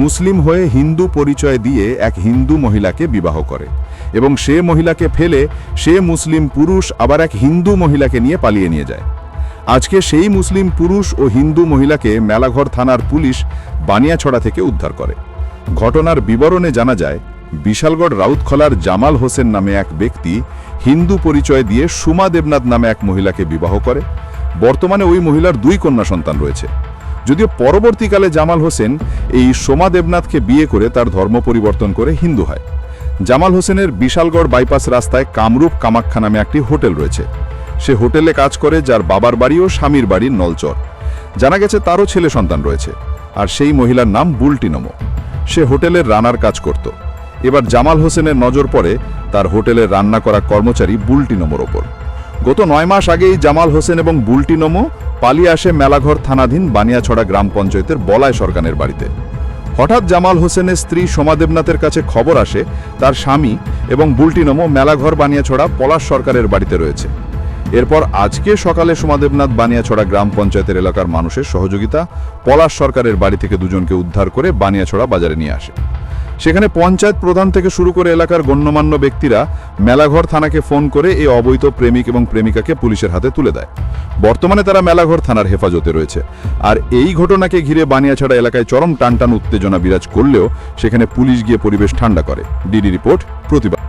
মুসলিম হয়ে হিন্দু পরিচয় দিয়ে এক হিন্দু মহিলাকে বিবাহ করে এবং সে মহিলাকে ফেলে সে মুসলিম পুরুষ আবার এক হিন্দু মহিলাকে নিয়ে পালিয়ে নিয়ে যায়। আজকে সেই মুসলিম পুরুষ ও হিন্দু মহিলাকে মেলাঘর থানার পুলিশ বানিয়াছড়া থেকে উদ্ধার করে। ঘটনার বিবরণে জানা যায়, বিশালগড় রাউতখলার জামাল হোসেন নামে এক ব্যক্তি হিন্দু পরিচয় দিয়ে সুমা দেবনাথ নামে এক মহিলাকে বিবাহ করে। বর্তমানে ওই মহিলার দুই কন্যা সন্তান রয়েছে। যদিও পরবর্তীকালে জামাল হোসেন এই সোমা দেবনাথকে বিয়ে করে তার ধর্ম পরিবর্তন করে হিন্দু হয়। জামাল হোসেনের বিশালগড় বাইপাস রাস্তায় কামরূপ কামাখ্যা নামে একটি হোটেল রয়েছে। সে হোটেলে কাজ করে যার বাবার বাড়ি ও স্বামীর বাড়ির নলচর। জানা গেছে তারও ছেলে সন্তান রয়েছে আর সেই মহিলার নাম বুলটিনমো। সে হোটেলের রানার কাজ করত। এবার জামাল হোসেনের নজর পড়ে তার হোটেলের রান্না করা কর্মচারী বুলটিনমোর ওপর। গত নয় মাস আগেই জামাল হোসেন এবং বুলটিনমো পালিয়ে আসে মেলাঘর থানাধীন বানিয়াছড়া গ্রাম পঞ্চায়েতের বলায় সরকারের বাড়িতে। হঠাৎ জামাল হোসেনের স্ত্রী সোমা দেবনাথের কাছে খবর আসে, তার স্বামী এবং বুলটিনমো মেলাঘর বানিয়াছড়া পলাশ সরকারের বাড়িতে রয়েছে। এরপর আজকে সকালে সোমাদেবনাথ বানিয়াছড়া গ্রাম পঞ্চায়েতের এলাকার মানুষের সহযোগিতা পলাশ সরকারের বাড়ি থেকে দুজনকে উদ্ধার করে বানিয়াছড়া বাজারে নিয়ে আসে। সেখানে পঞ্চায়েত প্রধান থেকে শুরু করে এলাকার গণ্যমান্য ব্যক্তিরা মেলাঘর থানাকে ফোন করে এই অবৈধ প্রেমিক এবং প্রেমিকাকে পুলিশের হাতে তুলে দেয়। বর্তমানে তারা মেলাঘর থানার হেফাজতে রয়েছে। আর এই ঘটনাকে ঘিরে বানিয়াছড়া এলাকায় চরম টানটান উত্তেজনা বিরাজ করলেও সেখানে পুলিশ গিয়ে পরিবেশ ঠান্ডা করে। ডিডি রিপোর্ট, প্রতিবাদ।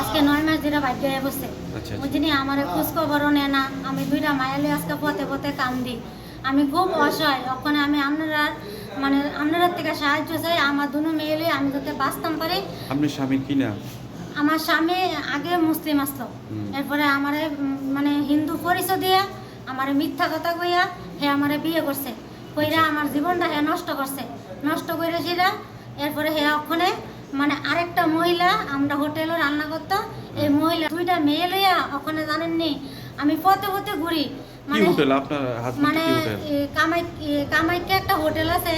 আজকে নয় মাস ধরে বাধ্য হয়ে বসে। আচ্ছা, আচ্ছা। বুঝিনি আমার খোঁজ খবরও নেয় না। আমি দুইটা মায়া লই আজকে পথে পথে কাম দিই আমি খুব অসহায়। ওখানে আমি আপনারা মানে আপনাদের থেকে সাহায্য চাই। আমার দুনো মেয়ে লই আমি যাতে বাঁচতাম পারি। আপনার স্বামীর কি নাম? আমার স্বামী আগে মুসলিম আসতো এরপরে আমারে মানে হিন্দু পরিচয় দিয়া আমারে মিথ্যা কথা কইয়া হে আমারে বিয়ে করছে। কইরা আমার জীবনটা হে নষ্ট করছে। নষ্ট করে সেটা এরপরে হে ওখানে মানে আরেকটা মহিলা আমরা হোটেলে রান্না করতো এই মহিলা দুইটা মেয়ে লইয়া ওখানে জানেননি আমি পথে পথে ঘুরি। কি হোটেল? আপনার মানে কি কামাই এ, একটা হোটেল আছে?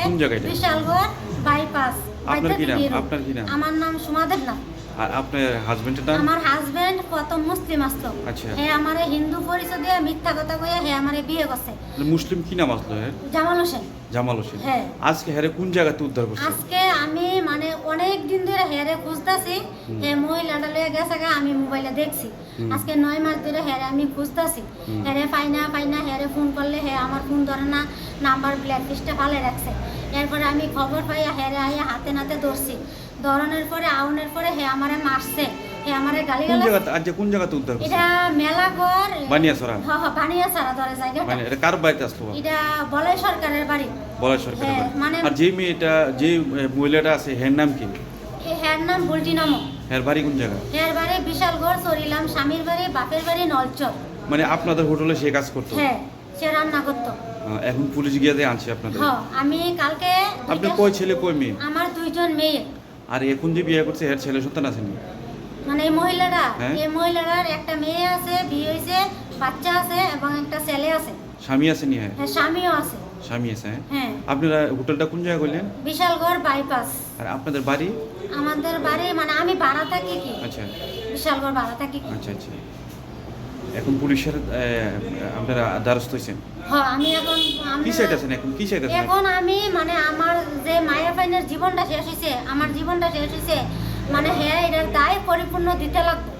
বিশালগড় বাইপাস। আপনার কি নাম? আপনার কি নাম? আমার নাম সুমাদেব না আর আপনার হাজবেন্ডের নাম? আমার হাজবেন্ড প্রথম মুসলিম আসতো। আচ্ছা। হে আমারে হিন্দু পরিচয় দিয়ে মিথ্যা কথা কইয়া হে আমারে বিয়ে করছে। মুসলিম কি নাম আসলো হ্যাঁ জামাল হোসেন। জামাল হোসেন। হ্যাঁ। আজকে কোন জায়গাতে উদ্ধার করছে? আজকে মানে অনেক দিন ধরে হেরে খুঁজতেছি। হ্যাঁ মহিলাটা লয়ে গেছে গা আমি মোবাইলে দেখছি। আজকে নয় মাস ধরে হেরে আমি খুঁজতাছি। হেরে পাইনা পাইনা হেরে ফোন করলে হে আমার ফোন ধরে না নাম্বার ব্ল্যাক লিস্টে ভালো রাখছে। এরপরে আমি খবর পাইয়া হেরে আইয়া হাতে নাতে ধরছি। ধরনের পরে আউনের পরে হে আমারে মারছে। হে আমারে গালি কোন গালাজ জায়গাতে আজকে কোন জায়গাতে উদ্ধার করছে? এটা মেলাঘর। বানিয়াছড়া? হ্যাঁ হ্যাঁ বানিয়া ধরে জায়গাটা। মানে এটা কার বাড়িতে আসলো? এটা বলাই সরকারের বাড়ি। বলাই সরকারের হ্যাঁ, বাড়ি। মানে- আর যে মেয়েটা যে মহিলাটা আছে হের নাম কি? এই নাম বুলটি নামো। হের বাড়ি কোন জায়গা? হ্যার বাড়ি বিশালগড় চরিলাম স্বামীর বাড়ি বাপের বাড়ি নলচর। মানে আপনাদের হোটেলে সে কাজ করতো? হ্যাঁ সে রান্না করতো। এখন পুলিশ গিয়ে আনছে আপনাদের? হ্যাঁ আমি কালকে কয় ছেলে কয় মেয়ে? আমার দুইজন মেয়ে। আর এখন যে বিয়ে করছে? এর ছেলে সন্তান আছে নি? মানে এই মহিলারা হ্যাঁ। এই মহিলারার একটা মেয়ে আছে বিয়ে হয়েছে বাচ্চা আছে এবং একটা ছেলে আছে। স্বামী আছে নি হ্যাঁ স্বামীও আছে। স্বামী আছে হ্যাঁ? হ্যাঁ। আপনারা হোটেলটা কোন জায়গায় করলেন? বিশালগড় বাইপাস। আর আপনাদের বাড়ি? আমাদের বাড়ি মানে আমি ভাড়া থাকি কি? আচ্ছা। বিশালগড় ভাড়া থাকি কি? আচ্ছা আচ্ছা। এখন পুলিশের আপনারা দ্বারস্থ হয়েছেন হ্যাঁ আমি এখন কি আমরা- চাইতেছেন এখন? কি চাইতেছেন এখন আমি মানে আমার যে মায়ের ফাইনের জীবনটা শেষ হয়েছে আমার জীবনটা শেষ হয়েছে মানে হ্যাঁ এটার দায় পরিপূর্ণ দিতে লাগবে।